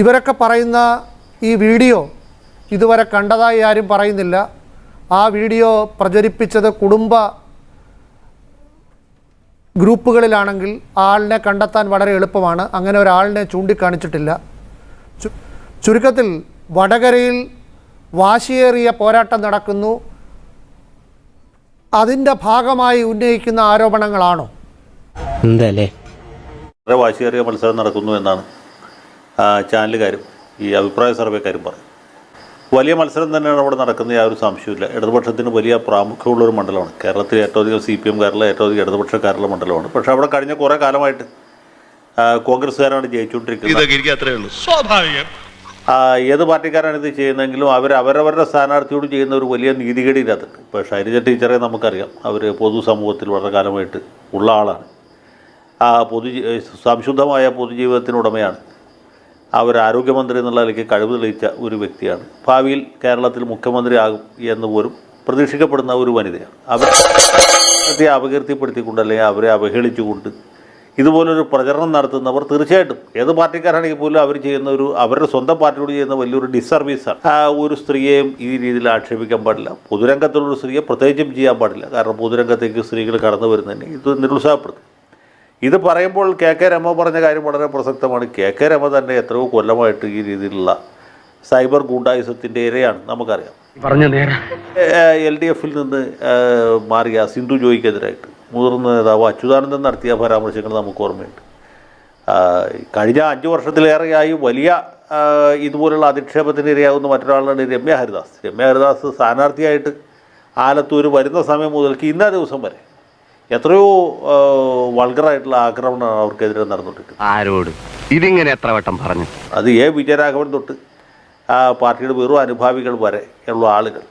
ഇവരൊക്കെ പറയുന്ന ഈ വീഡിയോ ഇതുവരെ കണ്ടതായി ആരും പറയുന്നില്ല. ആ വീഡിയോ പ്രചരിപ്പിച്ചത് കുടുംബ ഗ്രൂപ്പുകളിലാണെങ്കിൽ ആളിനെ കണ്ടെത്താൻ വളരെ എളുപ്പമാണ്. അങ്ങനെ ഒരാളിനെ ചൂണ്ടിക്കാണിച്ചിട്ടില്ല. ചുരുക്കത്തിൽ വടകരയിൽ വാശിയേറിയ പോരാട്ടം നടക്കുന്നു. അതിന്റെ ഭാഗമായി ഉന്നയിക്കുന്ന ആരോപണങ്ങളാണോ? എന്തല്ലേ? വളരെ വാശിയേറിയ മത്സരം നടക്കുന്നു എന്നാണ് ചാനലുകാരും ഈ അഭിപ്രായ സർവേക്കാരും പറയും വലിയ മത്സരം തന്നെയാണ് അവിടെ നടക്കുന്നത് ഒരു സംശയമില്ല ഇടതുപക്ഷത്തിന് വലിയ പ്രാമുഖ്യമുള്ളൊരു മണ്ഡലമാണ്. കേരളത്തിലെ ഏറ്റവും അധികം സി പി എംകാരിലെ ഏറ്റവും അധികം ഇടതുപക്ഷക്കാരുള്ള മണ്ഡലമാണ്. പക്ഷേ അവിടെ കഴിഞ്ഞ കുറേ കാലമായിട്ട് കോൺഗ്രസ്സുകാരാണ് ജയിച്ചുകൊണ്ടിരിക്കുന്നത്. സ്വാഭാവികം. ഏത് പാർട്ടിക്കാരാണ് ഇത് ചെയ്യുന്നതെങ്കിലും അവർ അവരവരുടെ സ്ഥാനാർത്ഥിയോട് ചെയ്യുന്ന ഒരു വലിയ നീതികേട് ഇതിനകത്തുണ്ട് ഇപ്പോൾ ഷൈലജ ടീച്ചറെ നമുക്കറിയാം. അവർ പൊതുസമൂഹത്തിൽ വളരെ കാലമായിട്ട് ഉള്ള ആളാണ്. ആ പൊതു സംശുദ്ധമായ പൊതുജീവിതത്തിനുടമയാണ് അവർ ആരോഗ്യമന്ത്രി എന്നുള്ള നിലയ്ക്ക് കഴിവ് തെളിയിച്ച ഒരു വ്യക്തിയാണ്. ഭാവിയിൽ കേരളത്തിൽ മുഖ്യമന്ത്രിയാകും എന്ന് പോലും പ്രതീക്ഷിക്കപ്പെടുന്ന ഒരു വനിതയാണ്. അവർ അപകീർത്തിപ്പെടുത്തിക്കൊണ്ട് അല്ലെങ്കിൽ അവരെ അവഹേളിച്ചുകൊണ്ട് ഇതുപോലൊരു പ്രചരണം നടത്തുന്നവർ തീർച്ചയായിട്ടും. ഏത് പാർട്ടിക്കാരാണെങ്കിൽ പോലും അവർ ചെയ്യുന്ന ഒരു അവരുടെ സ്വന്തം പാർട്ടിയോട് ചെയ്യുന്ന വലിയൊരു ഡിസർവീസാണ് ആ ഒരു സ്ത്രീയെയും ഈ രീതിയിൽ ആക്ഷേപിക്കാൻ പാടില്ല. പൊതുരംഗത്തുള്ള ഒരു സ്ത്രീയെ പ്രത്യേകിച്ചും ചെയ്യാൻ പാടില്ല. കാരണം പൊതുരംഗത്തേക്ക് സ്ത്രീകൾ കടന്നു വരുന്നതിന് ഇത് നിരുത്സാഹപ്പെടുത്തും. ഇത് പറയുമ്പോൾ കെ കെ രമ പറഞ്ഞ കാര്യം വളരെ പ്രസക്തമാണ്. കെ കെ രമ തന്നെ എത്രയോ കൊല്ലമായിട്ട് ഈ രീതിയിലുള്ള സൈബർ ഗൂണ്ടായുസത്തിന്റെ ഇരയാണ് നമുക്കറിയാം. പറഞ്ഞ നേരം. എൽ ഡി എഫിൽ നിന്ന് മാറിയ സിന്ധു ജോയിക്കെതിരായിട്ട് മുതിർന്ന നേതാവ് അച്യുതാനന്ദൻ നടത്തിയ പരാമർശങ്ങൾ നമുക്ക് ഓർമ്മയുണ്ട്. കഴിഞ്ഞ അഞ്ച് വർഷത്തിലേറെയായി വലിയ ഇതുപോലുള്ള അധിക്ഷേപത്തിന് ഇരയാകുന്ന മറ്റൊരാളാണ് രമ്യ ഹരിദാസ്. രമ്യ ഹരിദാസ് സ്ഥാനാർത്ഥിയായിട്ട് ആലത്തൂർ വരുന്ന സമയം മുതൽക്ക് ഇന്നേ ദിവസം വരെ എത്രയോ വൾഗറായിട്ടുള്ള ആക്രമണമാണ് അവർക്കെതിരെ നടന്നുകൊണ്ടിരിക്കുന്നത്. ആരോട്? ഇതിങ്ങനെ എത്ര വട്ടം പറഞ്ഞു? അത് എ. വിജയരാഘവൻ തൊട്ട് ആ പാർട്ടിയുടെ വെറും അനുഭാവികൾ വരെ ഉള്ള ആളുകൾ.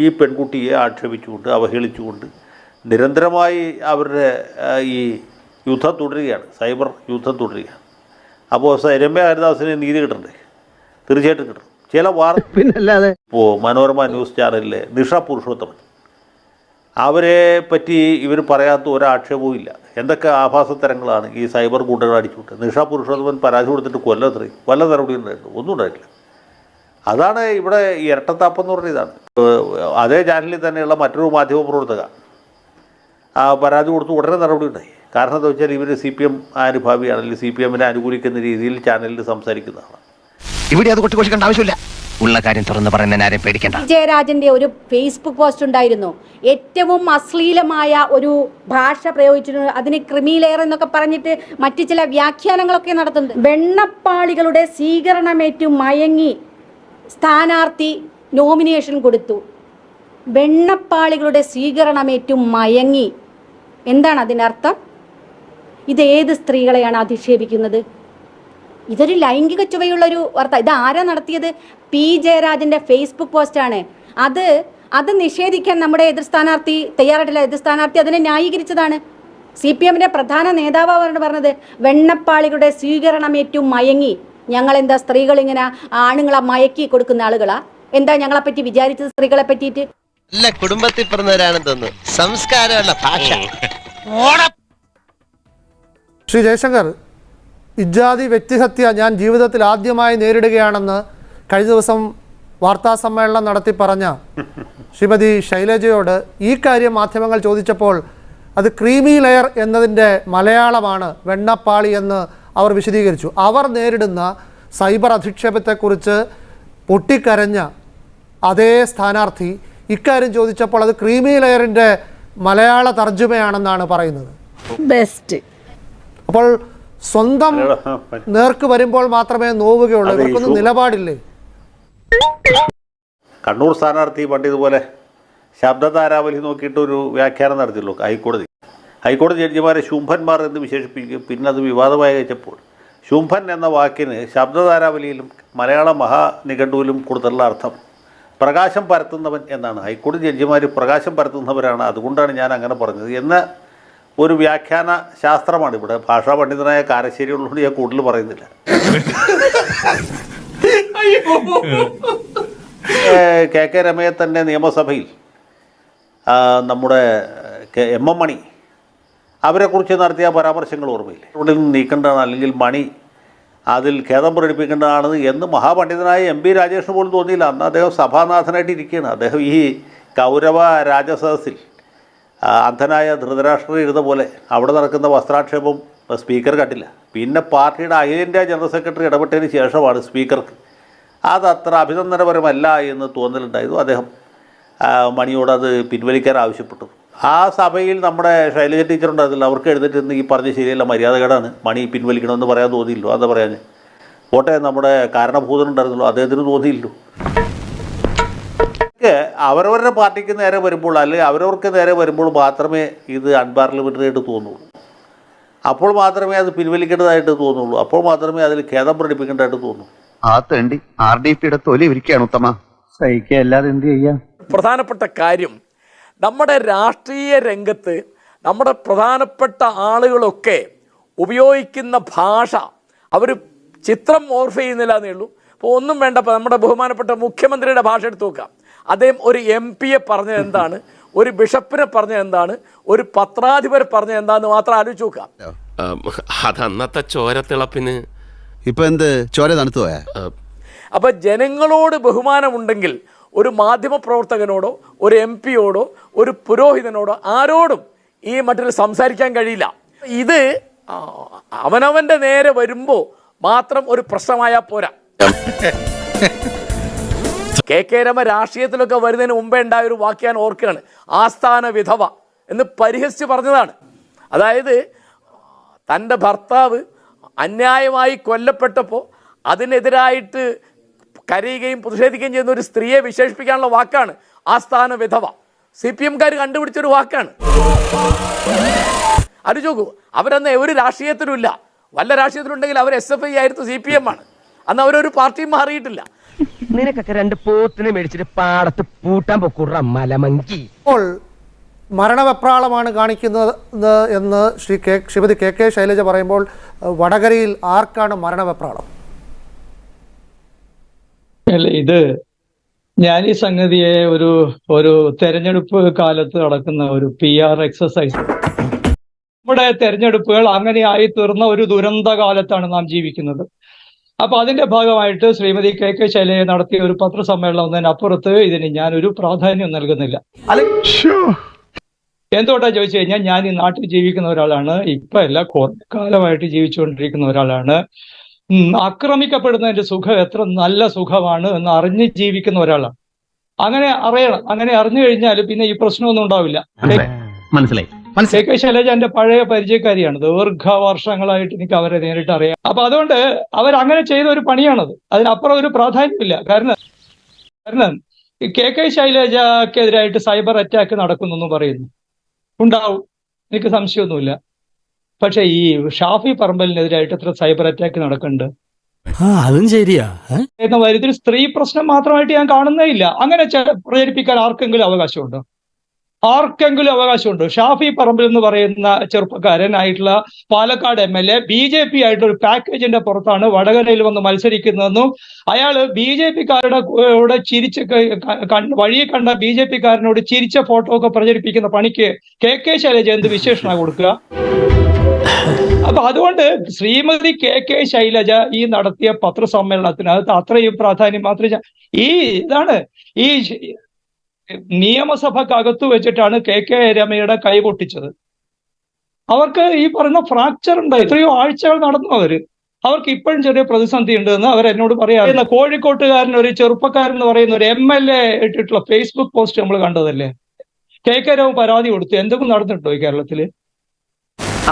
ഈ പെൺകുട്ടിയെ ആക്ഷേപിച്ചുകൊണ്ട് അവഹേളിച്ചുകൊണ്ട് നിരന്തരമായി അവരുടെ ഈ യുദ്ധം തുടരുകയാണ്. സൈബർ യുദ്ധം തുടരുകയാണ്. അപ്പോൾ രമ്യ ഹരിദാസിന് നീതി കിട്ടണ്ടേ? തീർച്ചയായിട്ടും കിട്ടും ചില വാർത്ത പിന്നല്ലാതെ ഇപ്പോൾ മനോരമ ന്യൂസ് ചാനലിലെ നിഷ പുരുഷോത്തമൻ. അവരെ പറ്റി ഇവർ പറയാത്ത ഒരാക്ഷേപവും ഇല്ല. എന്തൊക്കെ ആഭാസത്തരങ്ങളാണ് ഈ സൈബർ കൂട്ടുകൾ അടിച്ചുവിട്ട് നിഷ പുരുഷോത്തമൻ പരാതി കൊടുത്തിട്ട് കൊല്ലം എത്രയും വല്ല നടപടി ഉണ്ടായിരുന്നു ഒന്നും ഉണ്ടായിട്ടില്ല. അതാണ് ഇവിടെ ഇരട്ടത്താപ്പം എന്ന് പറഞ്ഞ ഇതാണ്. അതേ ചാനലിൽ തന്നെയുള്ള മറ്റൊരു മാധ്യമ പ്രവർത്തക ആ പരാതി കൊടുത്ത് ഉടനെ നടപടി ഉണ്ടായി. കാരണം എന്താ വെച്ചാൽ ഇവർ സി പി എം അനുഭാവിയാണ് അല്ലെങ്കിൽ സി പി എമ്മിനെ അനുകൂലിക്കുന്ന രീതിയിൽ ചാനലിൽ സംസാരിക്കുന്നതാണ്. ഇവിടെ അത് കൊട്ടിക്കൊണ്ടിരിക്കേണ്ട ആവശ്യമില്ല. ഉള്ള കാര്യം തുറന്നു പറയുന്ന ആരെയും പേടിക്കണ്ട. ജയരാജന്റെ ഒരു ഫേസ്ബുക്ക് പോസ്റ്റ് ഉണ്ടായിരുന്നു. ഏറ്റവും അശ്ലീലമായ ഒരു ഭാഷ പ്രയോഗിച്ചിട്ടുണ്ട് അതിന് ക്രിമിലെയർ എന്നൊക്കെ പറഞ്ഞിട്ട് മറ്റു ചില വ്യാഖ്യാനങ്ങളൊക്കെ നടത്തുന്നുണ്ട്. വെണ്ണപ്പാളികളുടെ സ്വീകരണമേറ്റു മയങ്ങി സ്ഥാനാർത്ഥി നോമിനേഷൻ കൊടുത്തു. വെണ്ണപ്പാളികളുടെ സ്വീകരണമേറ്റു മയങ്ങി എന്താണ് അതിനർത്ഥം? ഇത് ഏത് സ്ത്രീകളെയാണ് അധിക്ഷേപിക്കുന്നത്? ഇതൊരു ലൈംഗിക ചുവയുള്ള ഒരു വാർത്ത. ഇത് ആരാ നടത്തിയത്? പി. ജയരാജന്റെ ഫേസ്ബുക്ക് പോസ്റ്റാണ് അത് അത് നിഷേധിക്കാൻ നമ്മുടെ എതിർ സ്ഥാനാർത്ഥി തയ്യാറായിട്ടില്ല. എതിർ സ്ഥാനാർത്ഥി അതിനെ ന്യായീകരിച്ചതാണ്. സി പി എമ്മിന്റെ പ്രധാന നേതാവാണ് പറഞ്ഞത്. വെണ്ണപ്പാളികളുടെ സ്വീകരണമേറ്റു മയങ്ങി. ഞങ്ങൾ എന്താ സ്ത്രീകൾ ഇങ്ങനെ ആണുങ്ങളെ മയക്കി കൊടുക്കുന്ന ആളുകളാ? എന്താ ഞങ്ങളെ പറ്റി വിചാരിച്ചത് സ്ത്രീകളെ പറ്റിയിട്ട് അല്ല കുടുംബത്തിൽ പിറന്നവരാണെന്ന് തോന്നുന്നു. സംസ്കാരമുള്ള ഭാഷ. ശ്രീ ജയശങ്കർ ഇജാതി വ്യക്തിഹത്യ ഞാൻ ജീവിതത്തിൽ ആദ്യമായി നേരിടുകയാണെന്ന് കഴിഞ്ഞ ദിവസം വാർത്താ സമ്മേളനം നടത്തി പറഞ്ഞ ശ്രീമതി ശൈലജയോട് ഈ കാര്യം മാധ്യമങ്ങൾ ചോദിച്ചപ്പോൾ അത് ക്രീമി ലെയർ എന്നതിന്റെ മലയാളമാണ് വെണ്ണപ്പാളി എന്ന് അവർ വിശദീകരിച്ചു. അവർ നേരിടുന്ന സൈബർ അധിക്ഷേപത്തെക്കുറിച്ച് പൊട്ടിക്കരഞ്ഞ അതേ സ്ഥാനാർത്ഥി ഇക്കാര്യം ചോദിച്ചപ്പോൾ അത് ക്രീമി ലെയറിന്റെ മലയാള തർജമയാണെന്നാണ് പറയുന്നത്. ബെസ്റ്റ് അപ്പോൾ സ്വന്തം നേർക്ക് വരുമ്പോൾ മാത്രമേ നോവുകയുള്ളൂ. ഇവർക്കൊന്നും നിലപാടില്ലേ? കണ്ണൂർ സ്ഥാനാർത്ഥി പണ്ട് ഇതുപോലെ ശബ്ദതാരാവലി നോക്കിയിട്ട് ഒരു വ്യാഖ്യാനം നടത്തിയല്ലോ ഹൈക്കോടതി. ഹൈക്കോടതി ജഡ്ജിമാരെ ശുംഭന്മാർ എന്ന് വിശേഷിപ്പിക്കുകയും പിന്നെ അത് വിവാദമായി കഴിച്ചപ്പോൾ ശുംഭൻ എന്ന വാക്കിന് ശബ്ദതാരാവലിയിലും മലയാള മഹാനിഘണ്ടുവിലും കൊടുത്തുള്ള അർത്ഥം പ്രകാശം പരത്തുന്നവൻ എന്നാണ്. ഹൈക്കോടതി ജഡ്ജിമാർ പ്രകാശം പരത്തുന്നവരാണ്. അതുകൊണ്ടാണ് ഞാൻ അങ്ങനെ പറഞ്ഞത്. എന്ന ഒരു വ്യാഖ്യാന ശാസ്ത്രമാണ് ഇവിടെ. ഭാഷാ പണ്ഡിതനായ കാരശ്ശേരി ഉള്ളതുകൊണ്ട് ഞാൻ കൂടുതൽ പറയുന്നില്ല. കെ കെ രമയെ തന്നെ നിയമസഭയിൽ നമ്മുടെ എം എം മണി അവരെക്കുറിച്ച് നടത്തിയ പരാമർശങ്ങൾ ഓർമ്മയില്ലേ? ഇവിടെ നിന്ന് നീക്കേണ്ടതാണ്. അല്ലെങ്കിൽ മണി അതിൽ ഖേദം പ്രകടിപ്പിക്കേണ്ടതാണ് എന്ന് മഹാപണ്ഡിതനായ എം പി രാജേഷിന് പോലും തോന്നിയില്ല. അന്ന് അദ്ദേഹം സഭാനാഥനായിട്ട് ഇരിക്കുകയാണ്. അദ്ദേഹം ഈ കൗരവ രാജസദസ്സിൽ അന്ധനായ ധൃതരാഷ്ട്രം ഇരുന്ന പോലെ അവിടെ നടക്കുന്ന വസ്ത്രാക്ഷേപം സ്പീക്കർ കണ്ടില്ല. പിന്നെ പാർട്ടിയുടെ അഖിലേന്ത്യാ ജനറൽ സെക്രട്ടറി ഇടപെട്ടതിന് ശേഷമാണ് സ്പീക്കർക്ക് അത് അത്ര അഭിനന്ദനപരമല്ല എന്ന് തോന്നലുണ്ടായിരുന്നു അദ്ദേഹം മണിയോട് അത് പിൻവലിക്കാൻ ആവശ്യപ്പെട്ടു. ആ സഭയിൽ നമ്മുടെ ശൈലജ ടീച്ചർ ഉണ്ടായിരുന്നില്ല. അവർക്ക് എഴുന്നേറ്റ് ഈ പറഞ്ഞ ശരിയല്ല മര്യാദകേടാണ്. മണി പിൻവലിക്കണമെന്ന് പറയാൻ തോന്നിയില്ലോ. അതാ പറയാൻ. പോട്ടെ നമ്മുടെ കാരണഭൂതൻ ഉണ്ടായിരുന്നല്ലോ. അദ്ദേഹത്തിന് തോന്നിയില്ലോ അവരവരുടെ പാർട്ടിക്ക് നേരെ വരുമ്പോൾ അല്ലെങ്കിൽ അവരവർക്ക് നേരെ വരുമ്പോൾ മാത്രമേ ഇത് അൺപാർലമെന്ററി ആയിട്ട് തോന്നുള്ളൂ. അപ്പോൾ മാത്രമേ അത് പിൻവലിക്കേണ്ടതായിട്ട് തോന്നുള്ളൂ. അപ്പോൾ മാത്രമേ അതിൽ ഖേദം പ്രകടിപ്പിക്കേണ്ടതായിട്ട് തോന്നൂ ആ തേണ്ടി ആർ ഡി പിയുടെ തൊലി ഇരിക്കുകയാണ് ഉത്തമ. പ്രധാനപ്പെട്ട കാര്യം നമ്മുടെ രാഷ്ട്രീയ രംഗത്ത് നമ്മുടെ പ്രധാനപ്പെട്ട ആളുകളൊക്കെ ഉപയോഗിക്കുന്ന ഭാഷ അവർ ചിത്രം ഓർഫ് ചെയ്യുന്നില്ല എന്നേ ഉള്ളൂ. അപ്പോൾ ഒന്നും വേണ്ട ഇപ്പോൾ നമ്മുടെ ബഹുമാനപ്പെട്ട മുഖ്യമന്ത്രിയുടെ ഭാഷ എടുത്തു നോക്കാം. അദ്ദേഹം ഒരു എം പിയെ പറഞ്ഞത് എന്താണ്? ഒരു ബിഷപ്പിനെ പറഞ്ഞത് എന്താണ്? ഒരു പത്രാധിപരെ പറഞ്ഞത് എന്താന്ന് മാത്രം ആലോചിച്ച് നോക്കാം. അതന്നത്തെ ചോരത്തിളപ്പിന് ഇപ്പൊ എന്ത്? ചോര തണുത്തു പോയാ? അപ്പൊ ജനങ്ങളോട് ബഹുമാനമുണ്ടെങ്കിൽ ഒരു മാധ്യമപ്രവർത്തകനോടോ ഒരു എം പിയോടോ ഒരു പുരോഹിതനോടോ ആരോടും ഈ മട്ടിൽ സംസാരിക്കാൻ കഴിയില്ല. ഇത് അവനവന്റെ നേരെ വരുമ്പോൾ മാത്രം ഒരു പ്രശ്നമായാൽ പോരാ. കെ കെ രമ രാഷ്ട്രീയത്തിലൊക്കെ വരുന്നതിന് മുമ്പേ ഉണ്ടായ ഒരു വാക്ക് ഞാൻ ഓർക്കുകയാണ്. ആസ്ഥാന വിധവ എന്ന് പരിഹസിച്ച് പറഞ്ഞതാണ്. അതായത് തന്റെ ഭർത്താവ് അന്യായമായി കൊല്ലപ്പെട്ടപ്പോൾ അതിനെതിരായിട്ട് കരയുകയും പ്രതിഷേധിക്കുകയും ചെയ്യുന്ന ഒരു സ്ത്രീയെ വിശേഷിപ്പിക്കാനുള്ള വാക്കാണ് ആസ്ഥാന വിധവ സി പി എംകാർ കണ്ടുപിടിച്ചൊരു വാക്കാണ്. അത് നോക്കൂ അവരന്ന് ഒരു രാഷ്ട്രീയത്തിലുമില്ല. വല്ല രാഷ്ട്രീയത്തിലുണ്ടെങ്കിൽ അവർ എസ് എഫ് ഐ ആയിരുന്നു സി പി എം ആണ്. അന്ന് അവരൊരു പാർട്ടിയും മാറിയിട്ടില്ല. നിനക്കൊക്കെ രണ്ട് പോത്തിനെ മേടിച്ചിട്ട് പാടത്ത് പൂട്ടാൻ പൊക്കൂട മലമങ്കി. ഇപ്പോൾ മരണവെപ്രാളമാണ് കാണിക്കുന്നത് എന്ന് Shri K Sreemathi K K Shailaja പറയുമ്പോൾ വടകരയിൽ ആർക്കാണ് മരണവെപ്രാളം? അല്ല ഇത് ഞാൻ ഈ സംഗതിയെ ഒരു ഒരു തെരഞ്ഞെടുപ്പ് കാലത്ത് നടക്കുന്ന ഒരു പി ആർ എക്സസൈസ് നമ്മുടെ തെരഞ്ഞെടുപ്പുകൾ അങ്ങനെ ആയി തീർന്ന ഒരു ദുരന്ത കാലത്താണ് നാം ജീവിക്കുന്നത്. അപ്പൊ അതിന്റെ ഭാഗമായിട്ട് ശ്രീമതി കെ കെ ശൈലയെ നടത്തിയ ഒരു പത്രസമ്മേളനം എന്നതിനപ്പുറത്ത് ഇതിന് ഞാൻ ഒരു പ്രാധാന്യം നൽകുന്നില്ല. എന്തുകൊണ്ടാ ചോദിച്ചു കഴിഞ്ഞാൽ ഞാൻ ഈ നാട്ടിൽ ജീവിക്കുന്ന ഒരാളാണ്. ഇപ്പൊ എല്ലാ കുറെ കാലമായിട്ട് ജീവിച്ചുകൊണ്ടിരിക്കുന്ന ഒരാളാണ്. ആക്രമിക്കപ്പെടുന്നതിന്റെ സുഖം എത്ര നല്ല സുഖമാണ് എന്ന് അറിഞ്ഞ് ജീവിക്കുന്ന ഒരാളാണ്. അങ്ങനെ അറിയണം. അങ്ങനെ അറിഞ്ഞു കഴിഞ്ഞാൽ പിന്നെ ഈ പ്രശ്നമൊന്നും ഉണ്ടാവില്ല. മനസ്സിലായി. കെ കെ ശൈലജ എന്റെ പഴയ പരിചയക്കാരിയാണ്. ദീർഘവർഷങ്ങളായിട്ട് എനിക്ക് അവരെ നേരിട്ട് അറിയാം. അപ്പൊ അതുകൊണ്ട് അവർ അങ്ങനെ ചെയ്ത ഒരു പണിയാണത്. അതിനപ്പുറം ഒരു പ്രാധാന്യമില്ല കാരണം കാരണം കെ കെ ശൈലജക്കെതിരായിട്ട് സൈബർ അറ്റാക്ക് നടക്കുന്നു എന്ന് പറയുന്നു. ഉണ്ടാവും. എനിക്ക് സംശയമൊന്നുമില്ല. പക്ഷെ ഈ ഷാഫി പറമ്പലിനെതിരായിട്ട് ഇത്ര സൈബർ അറ്റാക്ക് നടക്കുന്നുണ്ട്. അതും ശരിയാ. എന്ന കാര്യത്തിൽ സ്ത്രീ പ്രശ്നം മാത്രമായിട്ട് ഞാൻ കാണുന്നേ ഇല്ല അങ്ങനെ പ്രചരിപ്പിക്കാൻ ആർക്കെങ്കിലും അവകാശമുണ്ടോ? ആർക്കെങ്കിലും അവകാശമുണ്ടോ? ഷാഫി പറമ്പിൽ എന്ന് പറയുന്ന ചെറുപ്പക്കാരനായിട്ടുള്ള Palakkad M L A B J P ആയിട്ട് ഒരു പാക്കേജിന്റെ പുറത്താണ് വടകരയിൽ വന്ന് മത്സരിക്കുന്നതെന്നും അയാൾ ബി ജെ പിക്കാരുടെ കൂടെ ചിരിച്ച് വഴിയെ കണ്ട ബി ജെ പിക്കാരനോട് ചിരിച്ച ഫോട്ടോ ഒക്കെ പ്രചരിപ്പിക്കുന്ന പണിക്ക് കെ കെ ശൈലജ എന്ത് വിശേഷണ കൊടുക്കുക? അപ്പൊ അതുകൊണ്ട് ശ്രീമതി കെ കെ ശൈലജ ഈ നടത്തിയ പത്രസമ്മേളനത്തിന് അത് അത്രയും പ്രാധാന്യം മാത്രം ഈ ഇതാണ് ഈ നിയമസഭക്കകത്ത് വെച്ചിട്ടാണ് കെ കെ രമയുടെ കൈ പൊട്ടിച്ചത്. അവർക്ക് ഈ പറയുന്ന ഫ്രാക്ചർ ഉണ്ട് എത്രയോ ആഴ്ചകൾ നടന്നു അവർ. അവർക്ക് ഇപ്പോഴും ചെറിയ പ്രതിസന്ധി ഉണ്ട് എന്ന് അവർ എന്നോട് പറയാം കോഴിക്കോട്ടുകാരൻ ഒരു ചെറുപ്പക്കാരൻ എന്ന് പറയുന്ന ഒരു എം എൽ എ ഇട്ടിട്ടുള്ള ഫേസ്ബുക്ക് പോസ്റ്റ് നമ്മൾ കണ്ടതല്ലേ? കെ കെ രാവ് പരാതി കൊടുത്തു. എന്തെങ്കിലും നടന്നിട്ടുണ്ടോ ഈ കേരളത്തിൽ?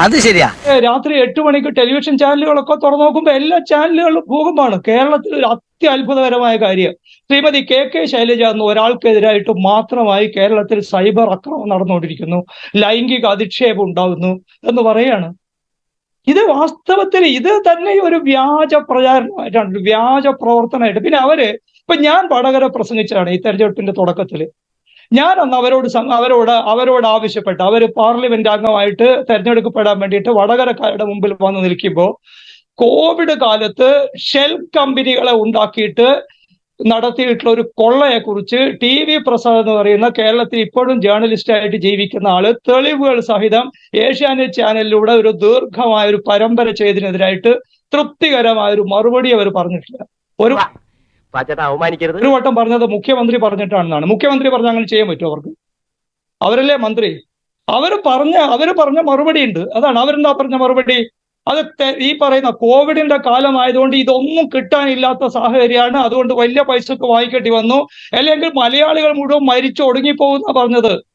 അത് ശരിയാ. രാത്രി എട്ട് മണിക്ക് ടെലിവിഷൻ ചാനലുകളൊക്കെ തുറന്നു നോക്കുമ്പോൾ എല്ലാ ചാനലുകളും ഭൂകമ്പമാണ് കേരളത്തിൽ ഒരു അത്യത്ഭുതകരമായ കാര്യം. ശ്രീമതി കെ കെ ശൈലജ എന്ന ഒരാൾക്കെതിരായിട്ട് മാത്രമായി കേരളത്തിൽ സൈബർ അക്രമം നടന്നുകൊണ്ടിരിക്കുന്നു. ലൈംഗിക അധിക്ഷേപം ഉണ്ടാകുന്നു എന്ന് പറയാണ്. ഇത് വാസ്തവത്തിൽ ഇത് തന്നെ ഒരു വ്യാജ പ്രചാരണമായിട്ടാണ് വ്യാജ പ്രവർത്തനമായിട്ട്. പിന്നെ അവർ ഇപ്പൊ ഞാൻ വടകര പ്രസംഗിച്ചതാണ് ഈ തെരഞ്ഞെടുപ്പിന്റെ തുടക്കത്തിൽ ഞാൻ അന്ന് അവരോട് അവരോട് അവരോട് ആവശ്യപ്പെട്ട്. അവർ പാർലമെന്റ് അംഗമായിട്ട് തെരഞ്ഞെടുക്കപ്പെടാൻ വേണ്ടിയിട്ട് വടകരക്കാരുടെ മുമ്പിൽ വന്ന് നിൽക്കുമ്പോൾ കോവിഡ് കാലത്ത് ഷെൽ കമ്പനികളെ ഉണ്ടാക്കിയിട്ട് നടത്തിയിട്ടുള്ള ഒരു കൊള്ളയെ കുറിച്ച് ടി വി പ്രസാദ് എന്ന് പറയുന്ന കേരളത്തിൽ ഇപ്പോഴും ജേർണലിസ്റ്റ് ആയിട്ട് ജീവിക്കുന്ന ആൾ തെളിവുകൾ സഹിതം ഏഷ്യാനെറ്റ് ചാനലിലൂടെ ഒരു ദീർഘമായ ഒരു പരമ്പര ചെയ്തതിനെതിരായിട്ട് തൃപ്തികരമായ ഒരു മറുപടി അവർ പറഞ്ഞിട്ടില്ല. ഒരു പാച്ചേട്ടാ അവമാനിക്കരുത്. ഒരു വട്ടം പറഞ്ഞത് മുഖ്യമന്ത്രി പറഞ്ഞിട്ടാണെന്നാണ്. മുഖ്യമന്ത്രി പറഞ്ഞ അങ്ങനെ ചെയ്യാൻ പറ്റുമോ അവർക്ക്? അവരല്ലേ മന്ത്രി? അവർ പറഞ്ഞ അവർ പറഞ്ഞ മറുപടി ഉണ്ട് അതാണ് അവരെന്താ പറഞ്ഞ മറുപടി? അത് ഈ പറയുന്ന കോവിഡിന്റെ കാലമായതുകൊണ്ട് ഇതൊന്നും കിട്ടാനില്ലാത്ത സാഹചര്യമാണ്. അതുകൊണ്ട് വലിയ പൈസക്ക് വാങ്ങിക്കേണ്ടി വന്നു. അല്ലെങ്കിൽ മലയാളികൾ മുഴുവൻ മരിച്ചു ഒടുങ്ങിപ്പോകുന്ന പറഞ്ഞത്.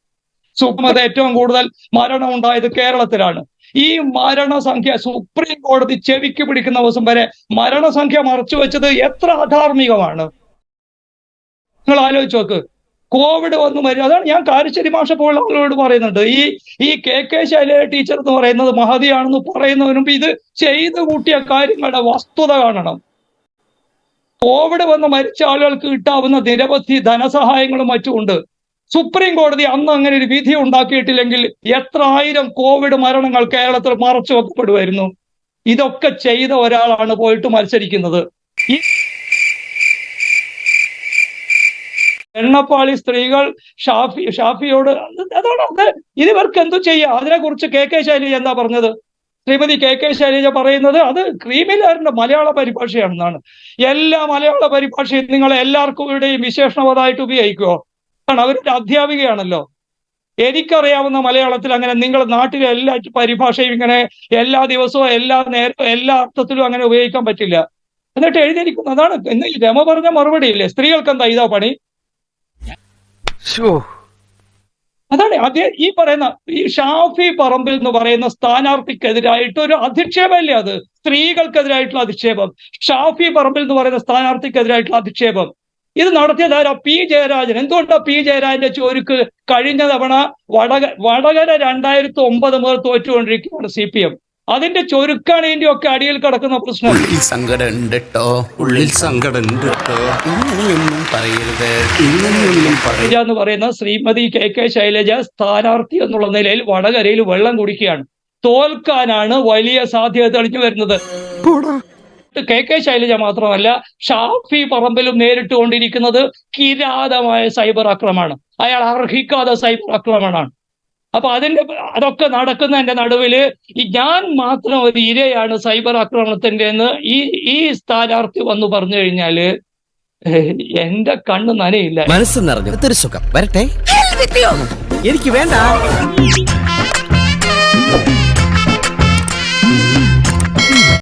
സുഖമത ഏറ്റവും കൂടുതൽ മരണം ഉണ്ടായത് കേരളത്തിലാണ്. ഈ മരണസംഖ്യ സുപ്രീം കോടതി ചെവിക്ക് പിടിക്കുന്ന ദിവസം വരെ മരണസംഖ്യ മറച്ചു വെച്ചത് എത്ര അധാർമികമാണ്. നിങ്ങൾ ആലോചിച്ച് നോക്ക്. കോവിഡ് വന്നു മരി അതാണ് ഞാൻ കാരിശ്ശേരി മാഷ പോലുള്ള ആളുകളോട് പറയുന്നുണ്ട്. ഈ ഈ കെ കെ ശൈലജ ടീച്ചർ എന്ന് പറയുന്നത് മഹതിയാണെന്ന് പറയുന്നവരും മുമ്പ് ഇത് ചെയ്തു കൂട്ടിയ കാര്യങ്ങളുടെ വസ്തുത കാണണം. കോവിഡ് വന്ന് മരിച്ച ആളുകൾക്ക് കിട്ടാവുന്ന നിരവധി ധനസഹായങ്ങളും മറ്റുമുണ്ട് സുപ്രീം കോടതി അന്ന് അങ്ങനെ ഒരു വിധി ഉണ്ടാക്കിയിട്ടില്ലെങ്കിൽ എത്ര ആയിരം കോവിഡ് മരണങ്ങൾ കേരളത്തിൽ മറച്ചു വെക്കപ്പെടുമായിരുന്നു. ഇതൊക്കെ ചെയ്ത ഒരാളാണ് പോയിട്ട് മത്സരിക്കുന്നത്. എണ്ണപ്പാളി സ്ത്രീകൾ ഷാഫി ഷാഫിയോട് അതാണ് അത് ഇതിവർക്ക് എന്തു ചെയ്യാം? അതിനെ കുറിച്ച് കെ കെ ശൈലജ എന്താ പറഞ്ഞത്? ശ്രീമതി കെ കെ ശൈലജ പറയുന്നത് അത് ക്രീമിലാറിന്റെ മലയാള പരിഭാഷയാണെന്നാണ്. എല്ലാ മലയാള പരിഭാഷയും നിങ്ങൾ എല്ലാവർക്കും ഇവിടെയും വിശേഷണവതായിട്ട് ഉപയോഗിക്കുമോ ആണ്. അവരൊരു അധ്യാപികയാണല്ലോ. എനിക്കറിയാവുന്ന മലയാളത്തിൽ അങ്ങനെ നിങ്ങൾ നാട്ടിലെ എല്ലാ പരിഭാഷയും ഇങ്ങനെ എല്ലാ ദിവസവും എല്ലാ നേരവും എല്ലാ അർത്ഥത്തിലും അങ്ങനെ ഉപയോഗിക്കാൻ പറ്റില്ല. എന്നിട്ട് എഴുതിയിരിക്കുന്നു അതാണ്. എന്ന് ഈ രമ പറഞ്ഞ മറുപടി ഇല്ലേ? സ്ത്രീകൾക്ക് എന്താ ഇതാ പണി? അതാണ്. അതേ ഈ പറയുന്ന ഈ ഷാഫി പറമ്പിൽ എന്ന് പറയുന്ന സ്ഥാനാർത്ഥിക്കെതിരായിട്ട് ഒരു അധിക്ഷേപമല്ലേ അത്? സ്ത്രീകൾക്കെതിരായിട്ടുള്ള അധിക്ഷേപം. ഷാഫി പറമ്പിൽ എന്ന് പറയുന്ന സ്ഥാനാർത്ഥിക്കെതിരായിട്ടുള്ള അധിക്ഷേപം. ഇത് നടത്തിയത് ആരാ? പി ജയരാജൻ. എന്തുകൊണ്ടാ പി ജയരാജന്റെ ചോരുക്ക് കഴിഞ്ഞ തവണ വടക വടകര രണ്ടായിരത്തി ഒമ്പത് മുതൽ തോറ്റുകൊണ്ടിരിക്കുകയാണ് സി പി എം അതിന്റെ ചൊരുക്കാണ് ഇതിന്റെ ഒക്കെ അടിയിൽ കിടക്കുന്ന പ്രശ്നം. ഉള്ളിൽ സങ്കടം ഉണ്ട് ഉള്ളിൽ സങ്കടം ഉണ്ട് ഇങ്ങനെയൊന്നും പറയരുത്. ഇങ്ങനെയൊന്നും ശൈലജ എന്ന് പറയുന്ന ശ്രീമതി കെ കെ ശൈലജ സ്ഥാനാർത്ഥി എന്നുള്ള നിലയിൽ വടകരയിൽ വെള്ളം കുടിക്കുകയാണ്. തോൽക്കാനാണ് വലിയ സാധ്യത തെളിഞ്ഞു വരുന്നത്. കെ കെ ശൈലജ മാത്രമല്ല ഷാഫി പറമ്പിലും നേരിട്ടുകൊണ്ടിരിക്കുന്നത് കിരാതമായ സൈബർ ആക്രമണമാണ് അയാൾ അർഹിക്കാതെ സൈബർ ആക്രമണമാണ് അപ്പൊ അതിന്റെ അതൊക്കെ നടക്കുന്നതിന്റെ നടുവിൽ ഈ ഞാൻ മാത്രം ഒരു ഇരയാണ് സൈബർ ആക്രമണത്തിന്റെ എന്ന് ഈ ഈ സ്ഥാനാർത്ഥി വന്നു പറഞ്ഞു കഴിഞ്ഞാൽ എന്റെ കണ്ണ് നനയില്ല. മനസ്സ് നിറഞ്ഞു. സുഖം. വരട്ടെ. എനിക്ക് വേണ്ട.